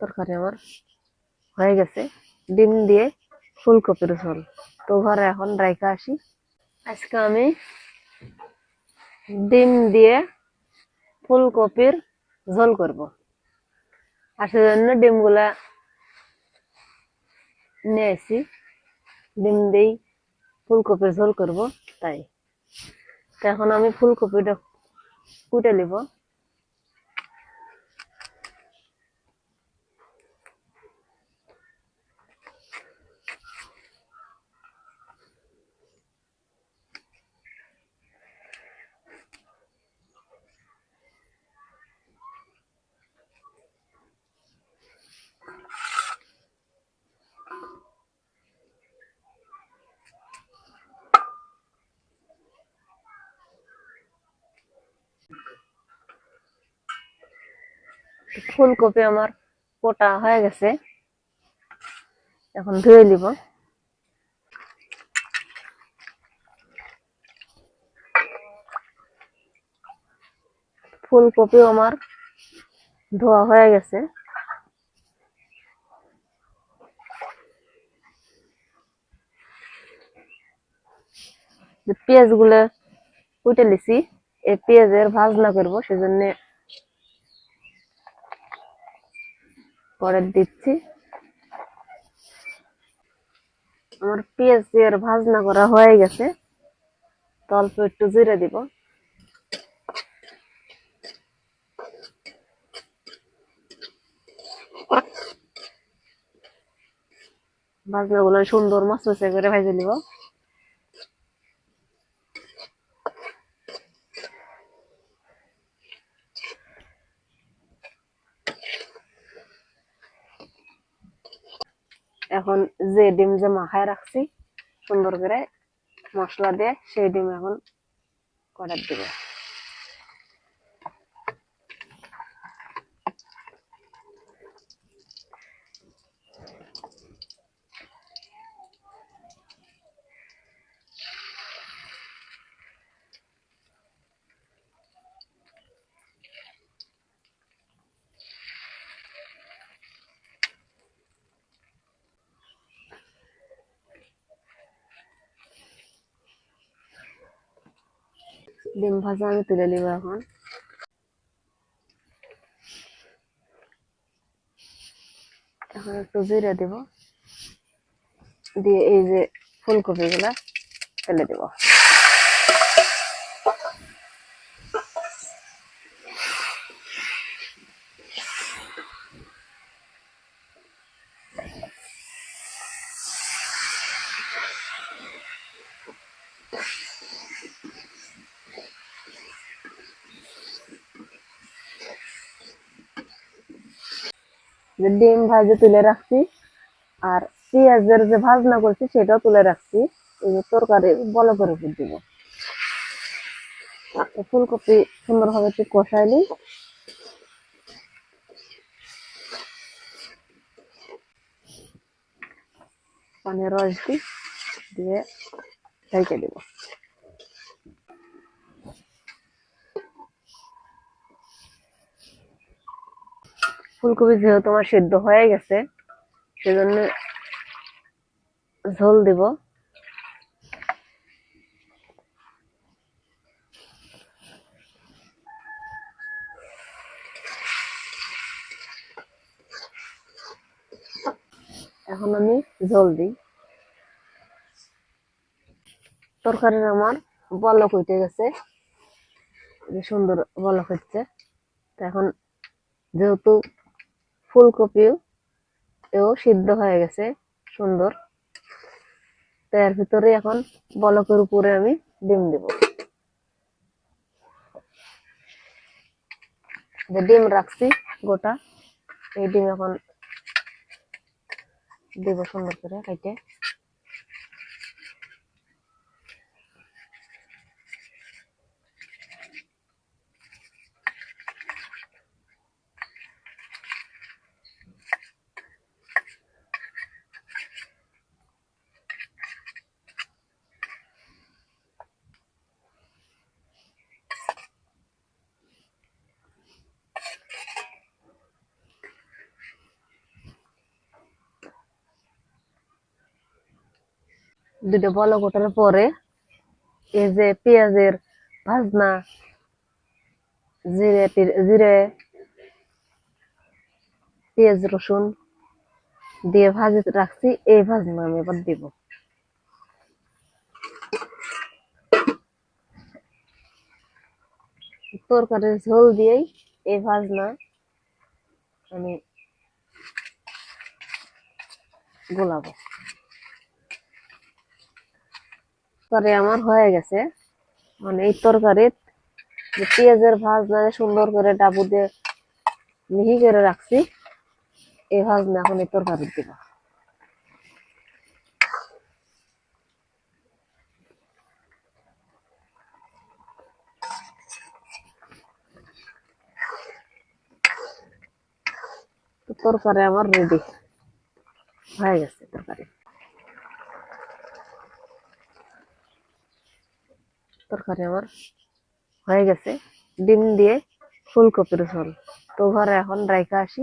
তরকারি আমার হয়ে গেছে। ডিম দিয়ে ফুলকপির ঝোল। তো ঘরে এখন রাইখা আসি। আজকে আমি ডিম দিয়ে ফুলকপির ঝোল করব। আর সেজন্য ডিমগুলা নিয়ে আসি। ডিম দিয়েই ফুলকপির ঝোল করব, তাই। এখন আমি ফুলকপিটা কুটে নিব। ফুলকপি আমার কোটা হয়ে গেছে। এখন ধুয়ে নিব। ফুলকপি আমার ধোয়া হয়ে গেছে। পেঁয়াজগুলো কুটে লিছি এই পেঁয়াজের ভাজনা করব, সেজন্য পরে দিচ্ছি। আমার পেঁয়াজের ভাজনা করা হয়ে গেছে। তো অল্প একটু জিরে দিব। ভাজনা গুলো সুন্দর মচমচে করে ভেজে নিব। এখন যে ডিম যে মাখায় রাখছি, সুন্দর করে মশলা দিয়ে সেই ডিম এখন করার দিব। ডিম ভাজা আমি তুলে নিব এখন। এখন একটু জিরে দিব। দিয়ে এই যে ফুলকপি গুলা ফেলে দিব। যে ডিম ভাজে তুলে রাখছি, আর পেঁয়াজের যে ভাজনা করছি সেটাও তুলে রাখছি। এই তরকারি বলো করে উপর দিব। ফুলকপি সুন্দরভাবে একটু কষাই নিই। পানির রস দিয়ে ঢেকে দিব। ফুলকপি যেহেতু আমার সিদ্ধ হয়ে গেছে, সেজন্য ঝোল দিব। এখন আমি ঝোল দিই। তরকারির আমার বলক হইতে গেছে সুন্দর বলক হচ্ছে। তো এখন যেহেতু ফুলকপিও এও সিদ্ধ হয়ে গেছে, সুন্দর। তো এর ভিতরে এখন বলকের উপরে আমি ডিম দেব। ডিম রাখছি গোটা, এই ডিম এখন দেব সুন্দর করে কেটে দুটো বলক ওঠার পরে এই যে পেঁয়াজের ভাজনা, জিরে জিরে, পেঁয়াজ রসুন দিয়ে ভাজি রাখছি, এই ভাজনা আমি এবার দিব। তরকারির ঝোল দিয়েই এই ভাজনা আমি গোলাবো। তরকারি আমার হয়ে গেছে। মানে এই তরকারি পেঁয়াজের ভাজনা সুন্দর করে ডাবু দিয়ে মিহি করে রাখছি, এই ভাজনা এখন এই তরকারি দিব তরকারি আমার রেডি হয়ে গেছে তরকারি। তরকারি আমার হয়ে গেছে। ডিম দিয়ে ফুলকপির ঝোল। তো ঘরে এখন রাইখা আসি।